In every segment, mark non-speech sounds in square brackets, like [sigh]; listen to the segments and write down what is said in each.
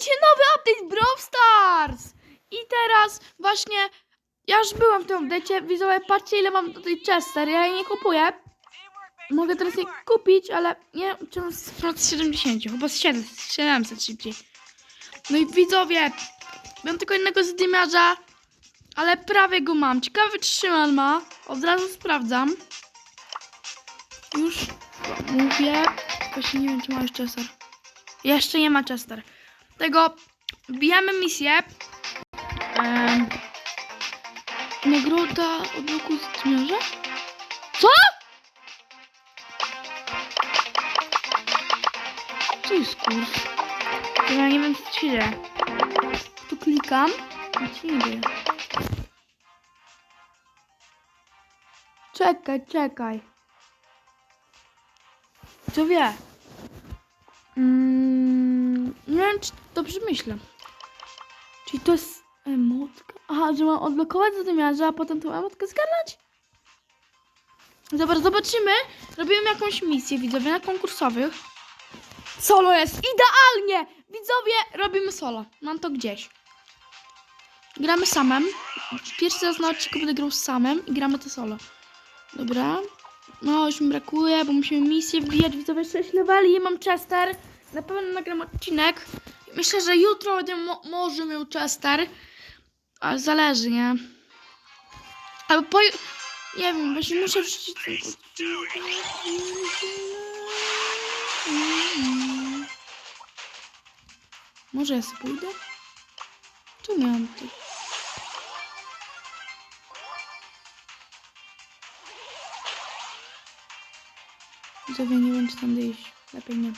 Dzisiaj nowy update Brawl Stars! I teraz właśnie, ja już byłam w tym update'cie, widzowie, patrzcie ile mam tutaj Chester, ja jej nie kupuję. Mogę teraz je kupić, ale nie wiem czemu z 70, chyba z 700, 700 szybciej. No i widzowie, mam tylko jednego zdymiarza, ale prawie go mam. Ciekawy czy Szymon ma, od razu sprawdzam. Już mówię, właśnie nie wiem czy ma Chester. Jeszcze nie ma Chester. Tego bijamy misję. Ehm, nagroda od roku zdymiarza? Co? Co jest kurs? Ja nie wiem co ci dzieje. Tu klikam. Nic nie dzieje. Czekaj, czekaj. Co wie? Mm, nie wiem, czy dobrze myślę. Czyli to jest emotka? Aha, że mam odblokować zadymiarza, a potem tą emotkę zgarnąć? Dobra, zobaczymy. Robimy jakąś misję, widzowie, na konkursowych. Solo jest idealnie! Widzowie, robimy solo. Mam to gdzieś. Gramy samem. Pierwszy raz na odcinku będę grał samem i gramy to solo. Dobra. No, już mi brakuje, bo musimy misję wbijać. Widzowie, 6 leveli mam Chester. Na pewno nagram odcinek. Myślę, że jutro będę mo może miał Chester. Ale zależy, nie? Albo po... Nie wiem, właśnie muszę wrzucić... Może ja sobie pójdę? Tu miałam nie wiem, czy tam iść. Lepiej nie.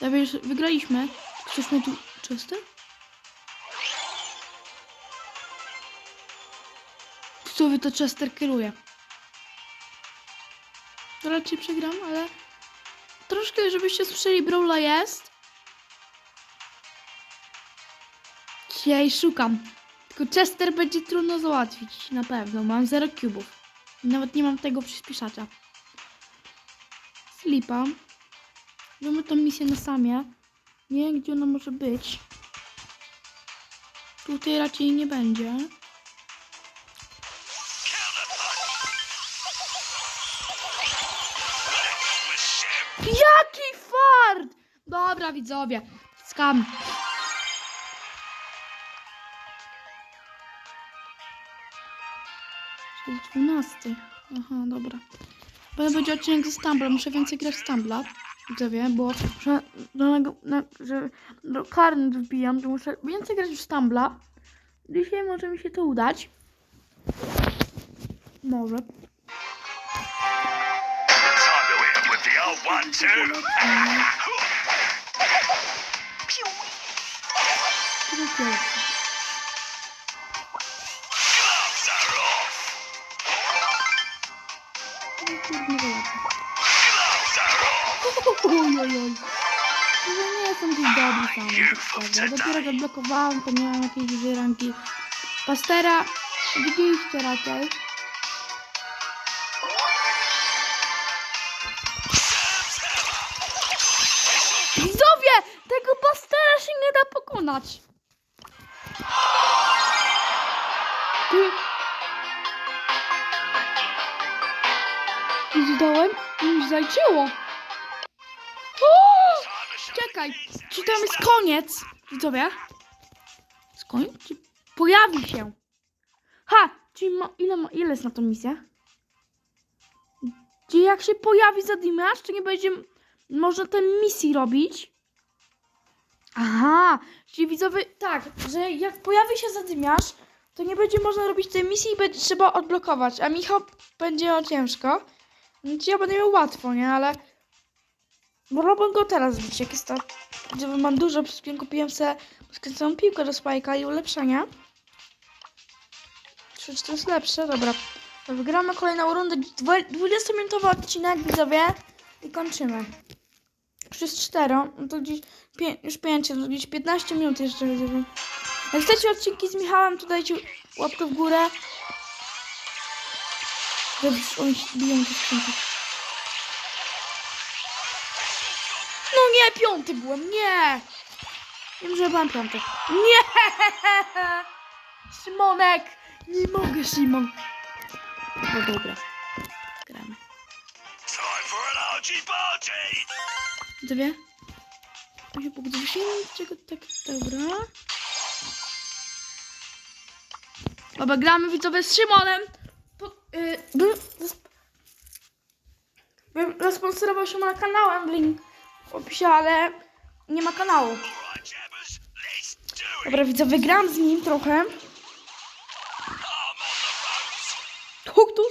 Lepiej już wygraliśmy. Ktoś mnie tu... Czysty? Widzowie, to Chester kieruje. To raczej przegram, ale... Troszkę, żebyście słyszeli, Brawla jest. Dzisiaj szukam. Tylko Chester będzie trudno załatwić, na pewno. Mam 0 cubów. Nawet nie mam tego przyspieszacza. Slipa. Mamy tą misję na samie. Nie wiem, gdzie ona może być. Tutaj raczej nie będzie. Jaki fart! Dobra, widzowie. Skam. Jest 12. Aha, dobra. Potem będzie odcinek ze Stumbla. Muszę więcej grać w Stumbla. Widzowie, bo do, na, że do karnet wbijam, to muszę więcej grać w Stumbla. Dzisiaj może mi się to udać. Może. Time Oj, oj, oj. Ja nie jestem jakiś dobry sam, tak szczerze. Dopiero go blokowałem, to miałem jakieś duże ranki. Pastera widzieliście raczej. Widzowie! Tego Pastera się nie da pokonać. Ty... Zdałem i mi zajęło. Czekaj, czy tam jest koniec? Widzowie? Jest koniec? Czy pojawi się? Ha! Czyli ma, ile, ma, ile jest na tą misję? Czy jak się pojawi zadymiarz, to nie będzie można tej misji robić? Aha! Czyli widzowie, tak, że jak pojawi się zadymiarz, to nie będzie można robić tej misji i będzie trzeba odblokować, a Michał będzie ciężko. Znaczy ja będę miał łatwo, nie? Ale Wolałbym go teraz zbić, jak jest to... Gdyby mam dużo, przez chwilę kupiłem sobie skręconą piłkę do spajka i ulepszenia. Czy to jest lepsze? Dobra. Wygramy kolejną rundę. Dwu- 20-minutowy odcinek, widzowie. I kończymy. Już jest 4, no to gdzieś... Pię, już 5, to gdzieś 15 minut jeszcze, widzowie. Jak chcecie odcinki z Michałem, to dajcie łapkę w górę. Żeby oni biją te skrzynki. Nie, piąty byłem, nie! Wiem, że mam piątek. Nie! Szymonek! Nie mogę, Szymon. No dobra. Gramy. Dwie. Tu się pogodzę się, czego tak, dobra. Dobra, gramy widzowie z Szymonem. Po, yy, bym, bym zasponsorował Szymona kanałem, link w opisie, ale nie ma kanału. Dobra, widzowie, gram z nim trochę. Huk, tu.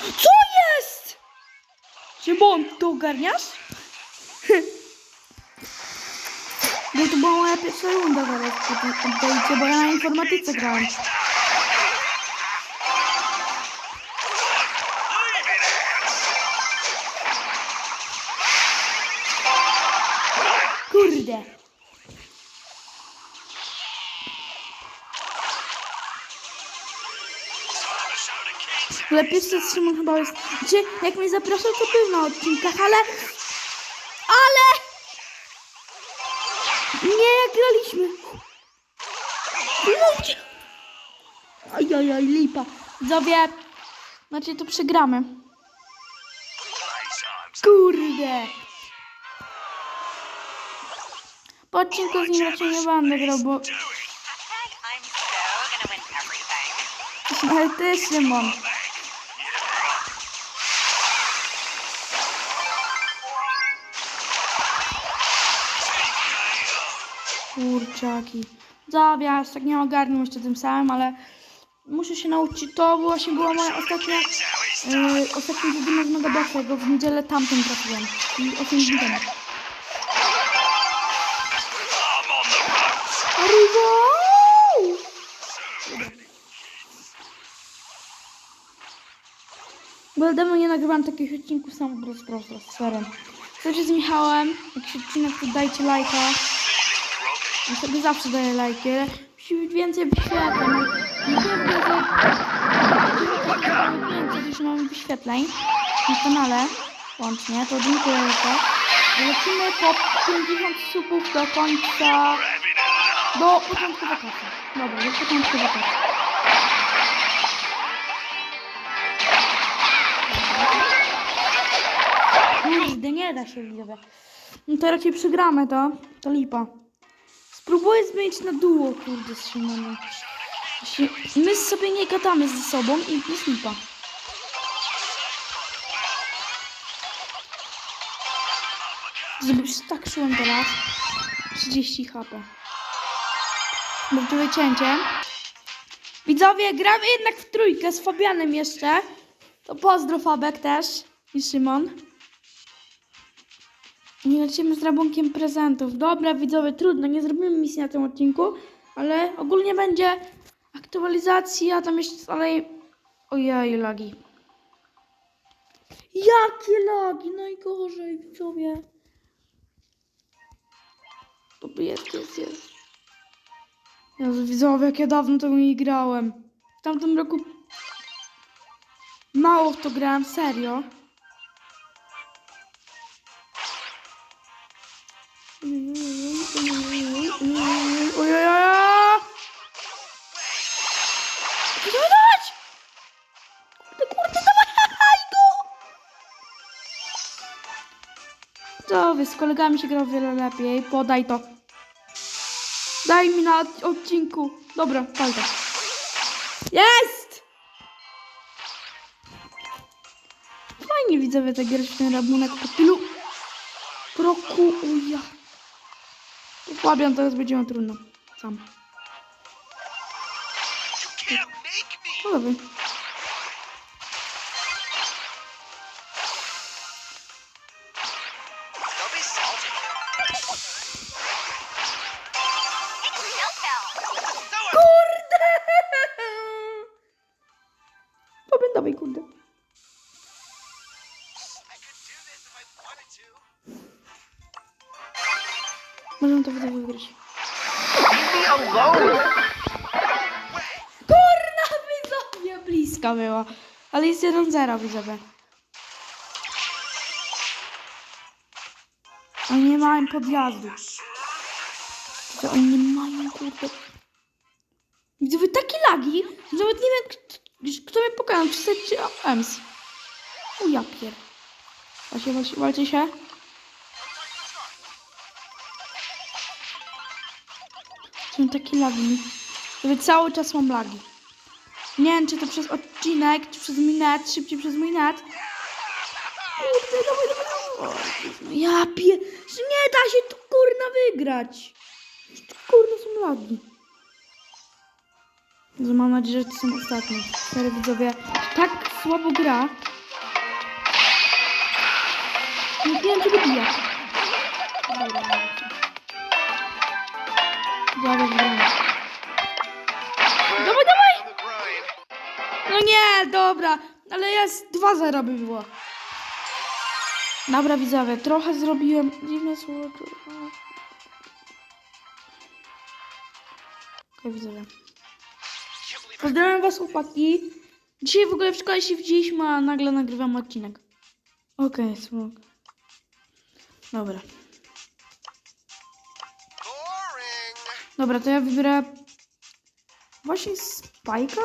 Co jest? Szymon, to ogarniasz? [laughs] No to była moja pierwsza runda zaraz bo ja na informatyce grałem. Ale pierwszy z Szymon chyba jest... Znaczy, jak mnie zapraszał, to był na odcinkach, ale... Ale... Nie, jak graliśmy. Mówcie. Ajajaj, lipa. Widzowie, znaczy to przegramy. Kurde. Po odcinku z nim raczej nie będę grał, bo... [laughs] Ale ty, Szymon. Kurczaki. Zawias, tak nie ogarnę jeszcze tym samym, ale muszę się nauczyć. To właśnie była moja ostatnia, yy, ostatni budynek mego Bossego. W niedzielę tamtym trafiłem. I 8 dni temu. Bo dawno nie nagrywam takich odcinków sam po prostu, z serem. Chcecie z Michałem, jak się odcinek, to dajcie lajka. Ja sobie zawsze daję lajki, ale musi być więcej wyświetleń. Nie wiem, że więcej, już mamy wyświetleń na kanale łącznie, to dziękuję za to. Lecimy po 50 subów do końca, do początku wakacji. Dobra, do początku wakacji. Kurde, nie da się widzowie. No to raczej przegramy to. To lipa. Spróbuję zmienić na duo, kurde, z Szymonem. My sobie nie gadamy ze sobą i jest lipa. Żeby tak szłem teraz. 30 HP. Będzie wycięcie. Widzowie, gramy jednak w trójkę z Fabianem jeszcze. To pozdro Fabek też i Szymon. Nie lecimy z rabunkiem prezentów. Dobra, widzowie, trudno, nie zrobimy misji na tym odcinku, ale ogólnie będzie aktualizacja, tam jeszcze dalej... Ojej, lagi. Jakie lagi? Najgorzej, widzowie. Dobra, jest, jest, jest. Jezu, widzowie, jak ja dawno tego nie grałem. W tamtym roku mało w to grałem, serio. Z kolegami się gra o wiele lepiej. Podaj to. Daj mi na od- odcinku. Dobra, to. Jest! Fajnie widzowie tak grać w ten rabunek po tylu roku. Uja. Fabian, teraz będzie miał trudno. Sam. No dobra. Widzowie, bliska była. Ale jest 1-0, widzowie. Oni nie mają podjazdu. Że oni nie mają, kurde. Gdyby takie lagi, że nawet nie wiem, kto, mnie pokonał, czy Seth, czy Ems. O ja pier... Walcie, walcie, walcie się. Są takie lagi. Gdyby cały czas mam lagi. Nie wiem, czy to przez odcinek, czy przez mój szybciej przez mój net. Kurde, dawaj, dawaj, dawaj. Ja pier... że Nie da się tu kurna wygrać. Tu kurna są lagi. Mam nadzieję, że to są ostatnie. Stary widzowie, tak słabo gra. Nie wiem, czy go bije. Dobra, dobra. Dawaj, dawaj! No nie, dobra, ale jest 2-0 by było. Dobra widzowie, trochę zrobiłem dziwne słowo. Okej widzowie. Pozdrawiam was chłopaki. Dzisiaj w ogóle w szkole się widzieliśmy, a nagle nagrywam odcinek. Okej, smok. Dobra. Dobra, to ja wybiorę właśnie Spajka.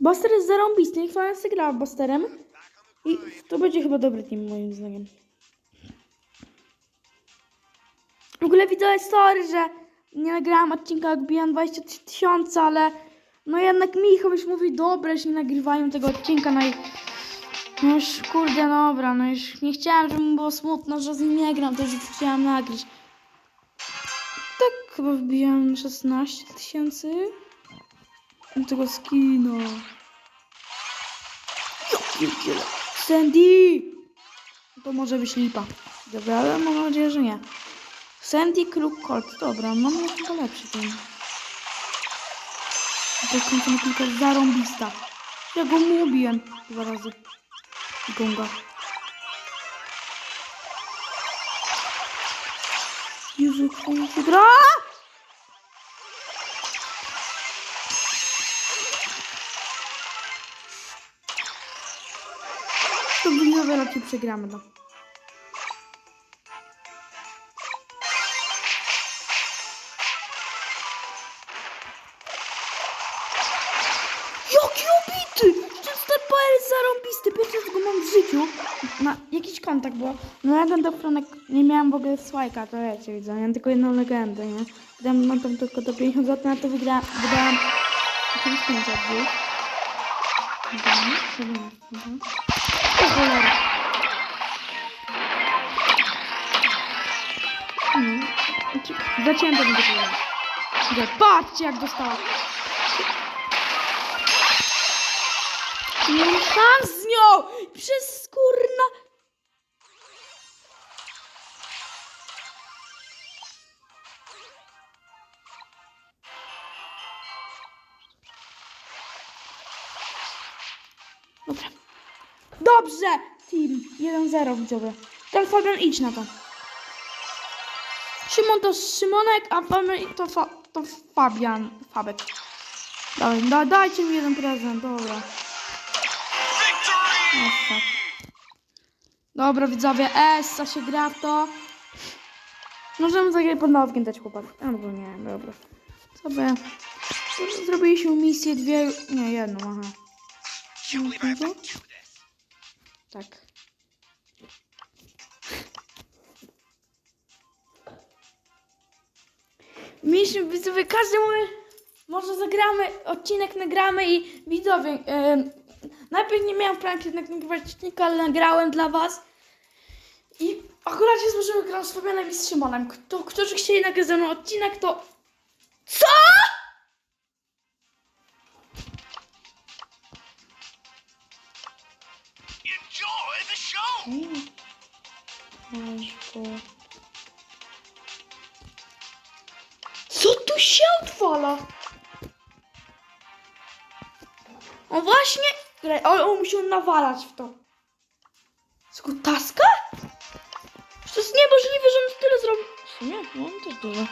Buster jest zarąbisty, niech sobie gra Busterem. I to będzie chyba dobry team moim zdaniem. W ogóle widzę story, że nie nagrałam odcinka jak bijam 23 tysiące, ale no jednak Michał już mówi, dobre, że nie nagrywają tego odcinka, no i no już kurde, dobra, no już nie chciałam, żeby mu było smutno, że z nim nie gram, już chciałam nagrać. Tak chyba wbijam 16 tysięcy. Do tego skina. Sandy! To może być lipa. Dobra, ale mam nadzieję, że nie. Sandy Kruk Colt. Dobra, mam chyba lepszy ten. To kończę tylko zarąbista. Ja go mówiłem dwa razy. Gonga. Jezu, jak się widzowie raczej przegramy, no. Jaki obity! Ten jest zarąbisty, pierwszy raz go mam w życiu. Na jakiś kontakt. No ja ten Franek nie miałam w ogóle swajka, to wiecie, widzę. Miałam tylko jedną legendę, nie? Wydałam mam tam tylko do 50 zł, na to wygrałam, wydałam 1500 zł. Mhm, mhm, mhm. Cholera. No. To będzie powiedzieć. Patrzcie jak dostała. Nie mam szans z nią! Przez 1-0 widzowie. Ten Fabian idź na to. Szymon to Szymonek, a Fabian to, fa to Fabian. Fabek. Dawaj, da dajcie mi jeden prezent, dobra. Essa. Dobra, widzowie, Essa się gra w to. Możemy zagrać pod nowkiem dać chłopak. Albo nie, dobra. Sobie. Zrobiliśmy misję dwie. Nie, jedną, aha. Tak. Mieliśmy widzowie, każdy mówi, może zagramy, odcinek nagramy i widzowie, em, najpierw nie miałam planki jednak nagrywać odcinka, ale nagrałem dla was i akurat się złożyło gram z Fabianem i z Szymonem. Kto, którzy chcieli nagrać ze mną odcinek, to... CO?! Odwala? O właśnie! Ale on musiał nawalać w to. Skutaska? To jest niemożliwe, że on tyle zrobił. W sumie, no on też dużo.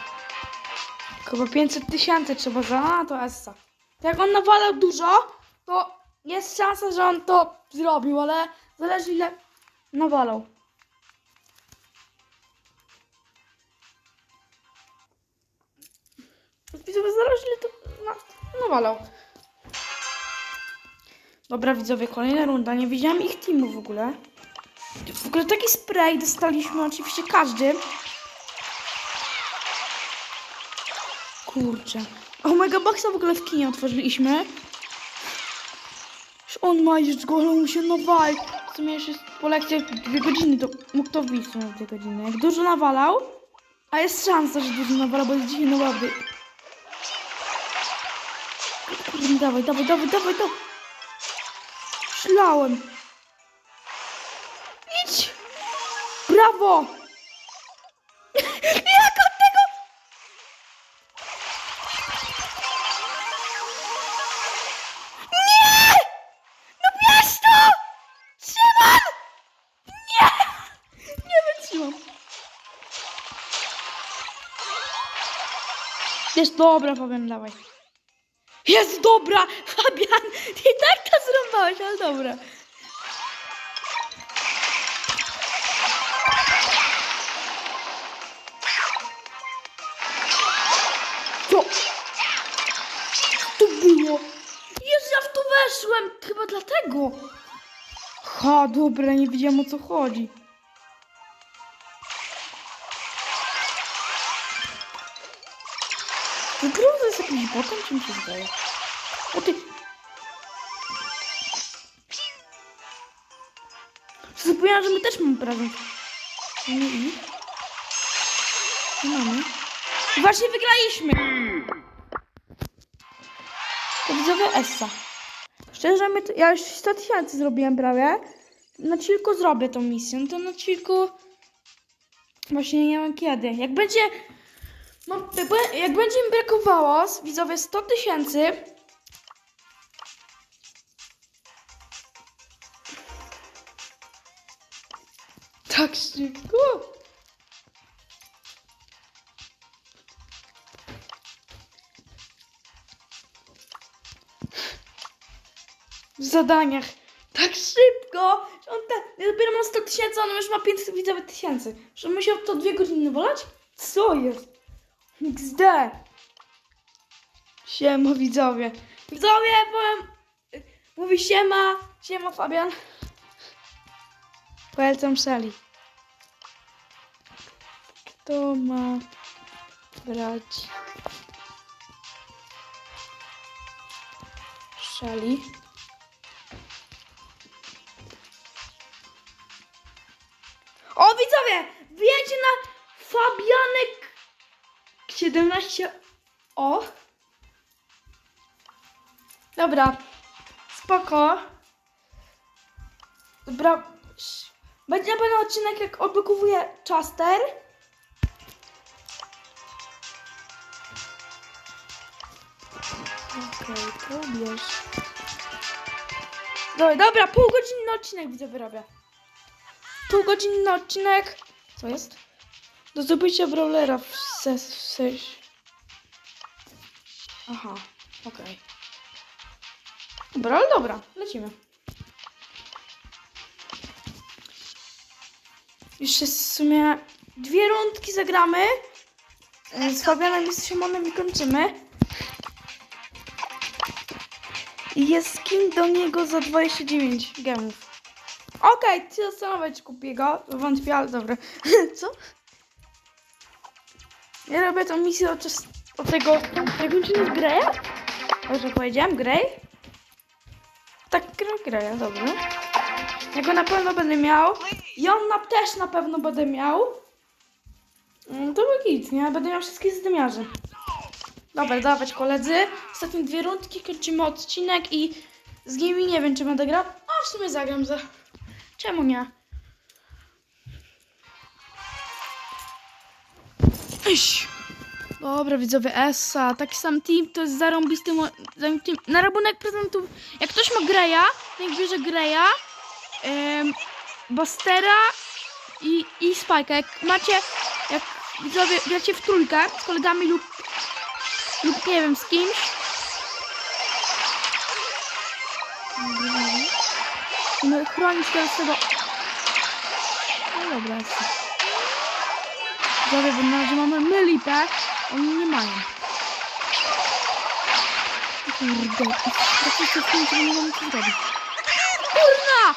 Chyba 500 tysięcy trzeba za... A, to Essa. To jak on nawalał dużo, to jest szansa, że on to zrobił, ale zależy ile nawalał. Widzowie, ile to na, nawalał. Dobra, widzowie, kolejna runda. Nie widziałam ich teamu w ogóle. W ogóle taki spray dostaliśmy oczywiście każdy. Kurczę. O mega boxa w ogóle w kinie otworzyliśmy. On ma już go, ale mu się nawal. W sumie już jest po lekcjach dwie godziny, to mógł to wyjść w dwie godziny. Jak dużo nawalał, a jest szansa, że dużo nawalał, bo jest dzisiaj naprawdę. Kurde, dawaj, dawaj, dawaj, dawaj, dawaj. Szlałem. Idź! Brawo! [laughs] Jak od tego? Nie! No bierz to! Szymon! Nie! Nie wytrzymam. Jest dobra, Fabian, dawaj. Jest dobra! [laughs] Fabian, i tak to zrąbałeś, ale dobra. Co? To było? Jezu, ja w to weszłem! Chyba dlatego. Ha, dobra, nie wiedziałam o co chodzi. Wygrał to jest jakiś botem, czy mi się zdaje? O ty... Zapomniałam, że my też mamy prezent. Nie i? Nie mamy. Właśnie wygraliśmy! To widzowie Essa. Szczerze, my ja już 100 tysięcy zrobiłem prawie. Na chwilku zrobię tą misję. No to na chwilku... Właśnie nie wiem kiedy. Jak będzie... No, jak, będzie mi brakowało, widzowie, 100 tysięcy... Tak szybko? w zadaniach. Tak szybko! On te, ja dopiero mam 100 tysięcy, on już ma 500 widzowych tysięcy. Że musiał to dwie godziny wolać? Co jest? XD! Siema widzowie. Widzowie, powiem... Mówi siema. Siema Fabian. Polecam Shelly. Kto ma brać Shelly? O widzowie! Wbijajcie na Fabianek 17 O. Dobra. Spoko. Dobra. Będzie na pewno odcinek jak odblokowuję Chaster. Okej, bierz. Dobra, dobra, półgodzinny odcinek widzę wyrabia. Półgodzinny odcinek. Co jest? Do zdobycia brawlera w ses... Ses... Aha, okej. Dobra, ale dobra, lecimy. Jeszcze w sumie dwie rundki zagramy. E, Z Fabianem i z Szymonem i kończymy. Jest skin do niego za 29 gemów. Okej, okay, ty zastanawiać kupię go. Wątpię, ale dobra. [laughs] Co? Ja robię tą misję od, od tego... Jak on się? Greya? Dobrze powiedziałem? Grey? Tak, Grey, Greya, dobra. Ja go na pewno będę miał. I on na, też na pewno będę miał. Mm, To był git, nie? Będę miał wszystkie zdymiarze. Dobra, dawać koledzy. Ostatnie dwie rundki, kończymy odcinek i z nimi nie wiem, czy będę grał. A w sumie zagram za... Czemu nie? Dobra, widzowie, Essa, taki sam team, to jest zarąbisty team. Na rabunek prezentów, jak ktoś ma Greya, niech bierze Greya, em, Bastera i, i Spike'a. Jak macie, jak widzowie gracie w trójkę z kolegami lub, lub nie wiem, z kimś, chronić teraz tego... No dobra, jest. Dobra, bo na razie mamy my lipę, oni nie mają. Kurde, praktycznie w końcu nie mamy co zrobić. Kurna!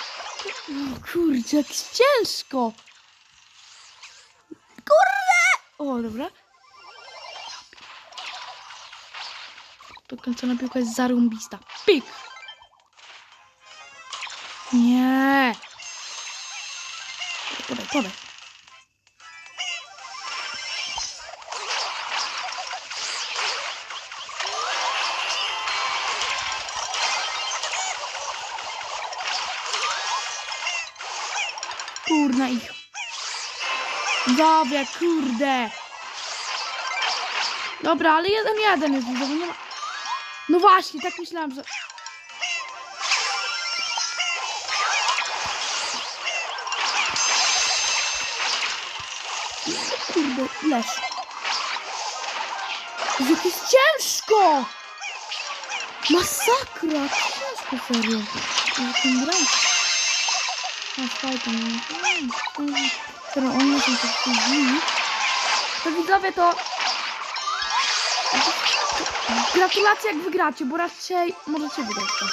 Kurczę, jak ciężko! Kurde! O, dobra. Dokończona piłka jest zarąbista. Pik! Nie! Podaj, podaj. Dobra, kurde. Dobra, ale jeden jeden jest bo nie ma... No właśnie, tak myślałam, że... Kurde, leż. Jak jest ciężko! Masakra! Ciężko serio. Ja tym gram. Na spajkę, nie Oni są tak zimni. To widzowie to... Gratulacje jak wygracie, bo raczej możecie wygrać to.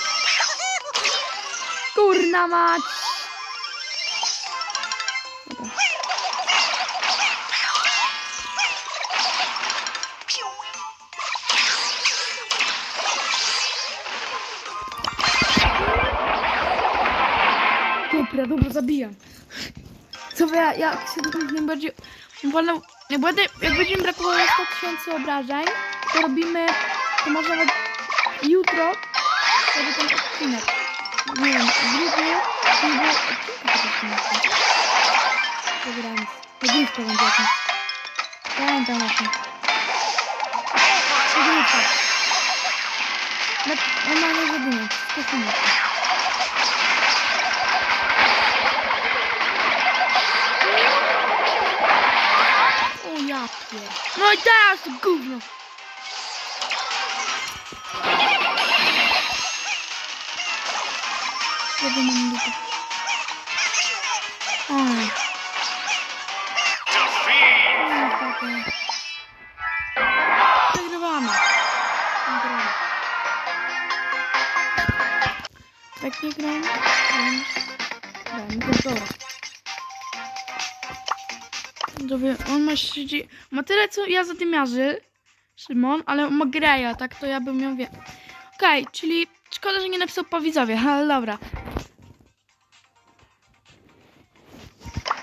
Kurna mać! Dobra, dobra, zabijam. Wy, ja, się najbardziej... Wolę, jak, będę, jak będzie mi brakowało 100 tysięcy obrażeń, to robimy, to może nawet jutro, żeby ten odcinek, nie wiem, w grudniu, nie było odcinka tego odcinka. Wygrałem. Wygrywka będzie jakąś. Pamiętam właśnie. Wygrywka. Normalnie zadymię. Stosunek. O ja pier... No i teraz to gówno. Ja bym mam dupę. Oj. Defeat. Niestety. Przegrywamy. Przegrywamy. Tak nie gramy? On ma, siedzi, ma tyle co ja zadymiarzy, Szymon, ale on ma greja, tak to ja bym miał wie. Okej, czyli szkoda, że nie napisał po widzowie, [laughs] ale dobra.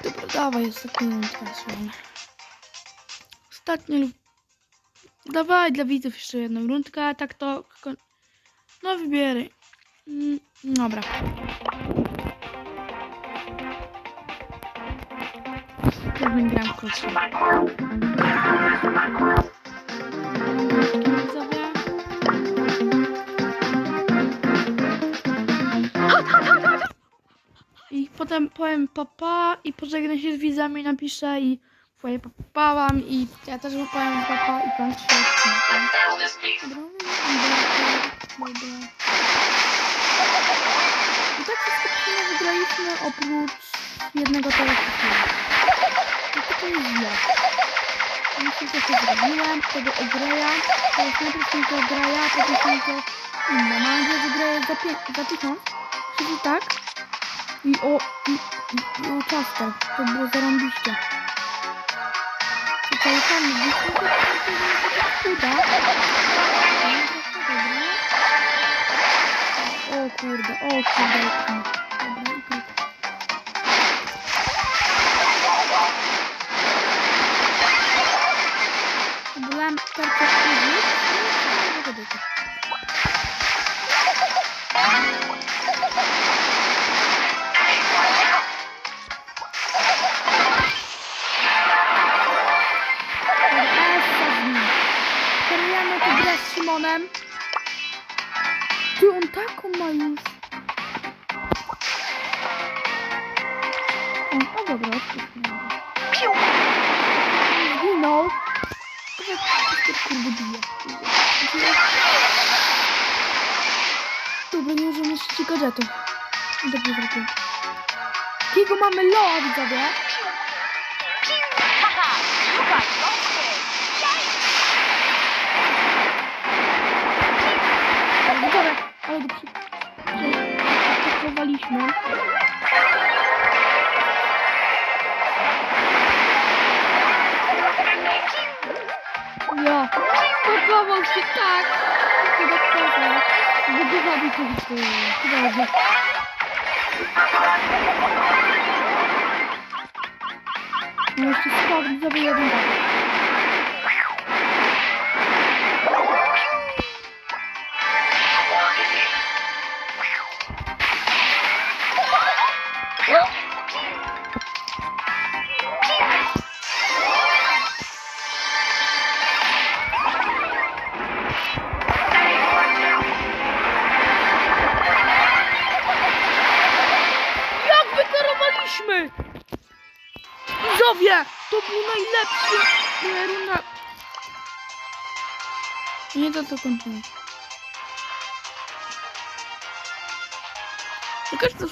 Dobra, dawaj ostatnią rundkę, Szymon. Ostatnia lub... Dawaj dla widzów jeszcze jedną rundkę, a tak to... No wybieraj. Mm, dobra. Ja bym grał. Widzowie. I potem powiem papa i pożegnę się z widzami, napiszę i twoje papałam i ja też powiem papa i kończę się. I tak wszystko wygraliśmy oprócz jednego telefonu. No to to jest źle. Myślę, że to zrobiłem, tego Ogreja. Teraz najpierw tylko Ogreja, a potem tylko inne. Mam nadzieję, że Ogreja jest za, za tysiąc. Czyli tak. I o, i, i, i o ciasto. To było zarąbiście. Tutaj tam wyszło, to się uda. O kurde, o kurde. Dobra, i Szymonem. Ty, on taką ma już. O, o dobra, odpuśćmy. Dobra, gadżetu. Dobrze zrobiłem. Jakiego mamy loa, widzowie? Roasted. Ale go przy... Przeprowadziliśmy. Ja, pakował się tak. Chyba pakował. Będzie zabić to Dobrze. No jeszcze skok, widzowie, jeden dalej. Jak był najlepszy e, runda. Nie to co kończymy. Tylko, że to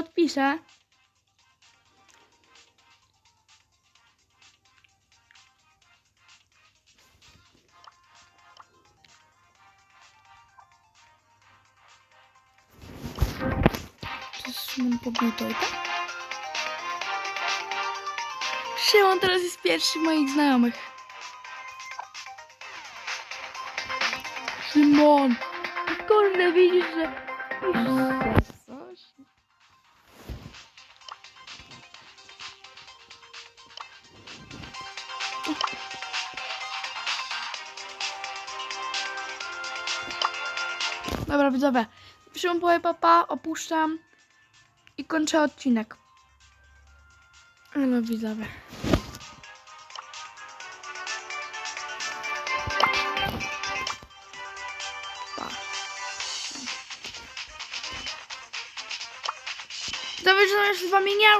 odpiszę. Mam pobito i tak? Szymon teraz jest pierwszy moich znajomych. Szymon! Kurde, widzisz, że... Piszesz Dobra, widzowie. Powie papa, opuszczam i kończę odcinek. No widzowie. Pa. Dobrze, że z wami nie